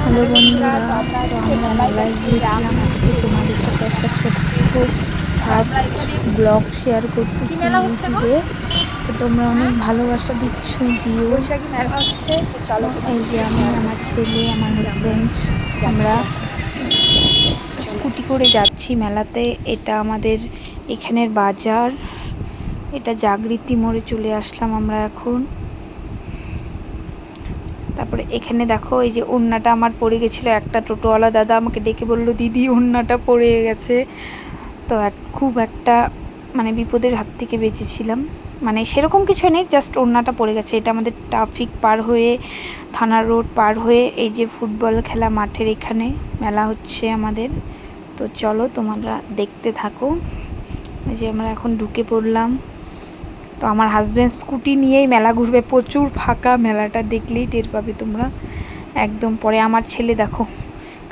Hello বন্ধুরা তো আমরা মেলায় গিয়েছিলাম আজকে তোমাদের সাথে একটা ছোট্ট ফার্স্ট ব্লগ শেয়ার করতেছি ইউটিউবে। তো তোমরা অনেক ভালোবাসা দিচ্ছ দিও। এই যে আমি আমার ছেলে আমার হাজব্যান্ড আমরা স্কুটি করে যাচ্ছি মেলাতে। এটা আমাদের এখানের বাজার। এটা জাগৃতি মোড়ে চলে আসলাম আমরা এখন। এখানে দেখো, এই যে ওড়নাটা আমার পড়ে গেছিল, একটা টোটোওয়ালা দাদা আমাকে ডেকে বলল, দিদি, ওড়নাটা পড়ে গেছে। তো এক, খুব একটা মানে বিপদের হাত থেকে বেঁচেছিলাম। মানে সেরকম কিছু নেই জাস্ট ওড়নাটা পড়ে গেছে। এটা আমাদের ট্রাফিক পার হয়ে, থানা রোড পার হয়ে, এই যে ফুটবল খেলা মাঠের এখানে, মেলা হচ্ছে আমাদের। তো চলো, তোমরা দেখতে থাকো। এই যে আমরা এখন ঢুকে পড়লাম। তো আমার হাজব্যান্ড স্কুটি নিয়েই মেলা ঘুরবে। প্রচুর ফাঁকা মেলাটা দেখলেই টের পাবে তোমরা। একদম পরে আমার ছেলে দেখো,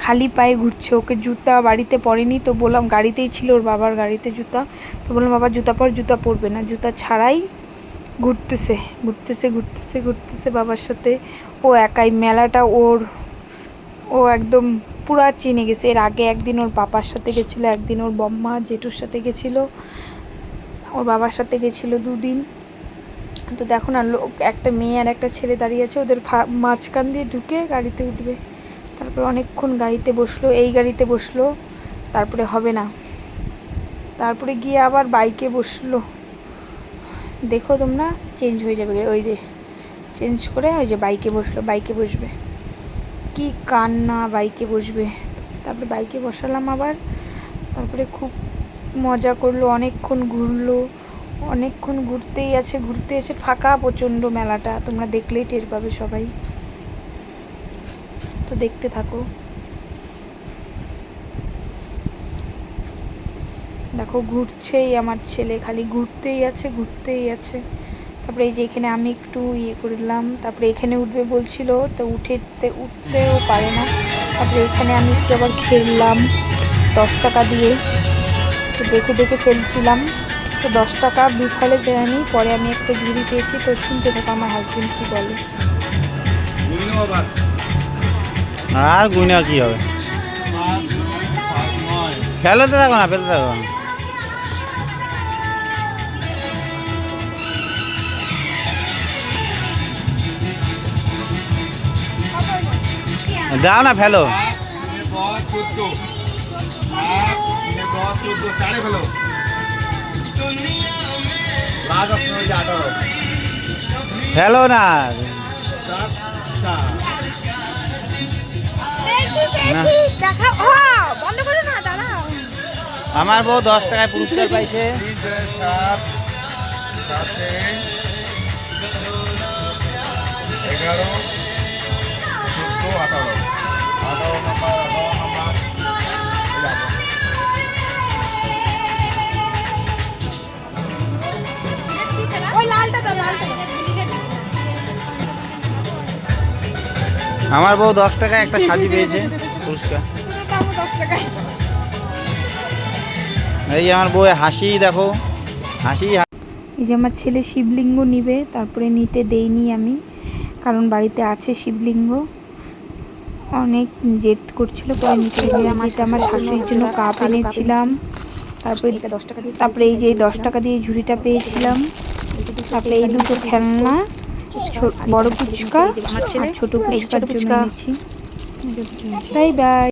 খালি পায়ে ঘুরছে। ওকে জুতা বাড়িতে পরেনি তো বললাম গাড়িতেই ছিল ওর বাবার গাড়িতে জুতা। তো বললাম, বাবা, জুতা পর জুতা পরবে না। জুতা ছাড়াই ঘুরতেছে ঘুরতেছে ঘুরতেছে ঘুরতেছে বাবার সাথে। ও একাই মেলাটা ওর, ও একদম পুরা চিনে গেছে। এর আগে একদিন ওর বাবার সাথে গেছিল, একদিন ওর বম্মা জেঠুর সাথে গেছিল। ওর বাবার সাথে গেছিল দুদিন। তো দেখো না, লোক, একটা মেয়ে আর একটা ছেলে দাঁড়িয়ে আছে, ওদের মাঝখান দিয়ে ঢুকে গাড়িতে উঠবে। তারপরে অনেকক্ষণ গাড়িতে বসল, এই গাড়িতে বসল, তারপরে হবে না। তারপরে গিয়ে আবার বাইকে বসল। দেখো তোমরা, চেঞ্জ হয়ে যাবে ওই যে, চেঞ্জ করে ওই যে বাইকে বসল, বাইকে বসবে। কি কান্না, বাইকে বসবে। তারপরে বাইকে বসালাম আবার, তারপরে খুব মজা করল, অনেকক্ষণ ঘুরলো, অনেকক্ষণ ঘুরতেই আছে, ঘুরতে আছে ফাঁকা প্রচণ্ড মেলাটা, তোমরা দেখলেই টের পাবে সবাই। তো দেখতে থাকো। দেখো, ঘুরছেই আমার ছেলে, খালি ঘুরতেই আছে ঘুরতেই আছে। তারপরে এই যে এখানে আমি একটু ইয়ে করলাম, তারপরে এখানে উঠবে বলছিল, তো উঠেতে উঠতেও পারে না। তারপরে এখানে আমি একটু আবার খেললাম, দশ টাকা দিয়ে। তো দেখে দেখে ফেলছিলাম। তো দশ টাকা বিফলে যায়নি পরে আমি একটা ঝুড়ি পেয়েছি তো শুনতে থাকো আমার হাজবেন্ড কী বলে। আর গুইনা কি হবে? ফেলতে থাকো না ফেলতে থাকো না। দাও না ফেলো। ফেলো না না। দেখা ও বন্ধ না আমার বউ দশ টাকায় পুরস্কার পাইছে এগারো চোদ্দ আঠারো আঠারো নাম্বার আঠারো নাম্বার আমার বউ দশ টাকায় একটা সাজি পেয়েছে পুরস্কার। এই যে আমার বউ হাসি দেখো। হাসি এই যে আমার ছেলে শিবলিঙ্গ নিবে তারপরে নিতে দেইনি আমি কারণ বাড়িতে আছে শিবলিঙ্গ। অনেক জেদ করছিল পরে নিতে যেটা আমার শাশুড়ির জন্য কাপ এনেছিলাম তারপরে এটা দশ টাকা দিয়ে তারপরে এই যে এই দশ টাকা দিয়ে ঝুড়িটা পেয়েছিলাম। তারপরে এই দুটো খেলনা বড় ফুচকা আর ছোট ফুচকার জন্য নিচ্ছি বাই বাই।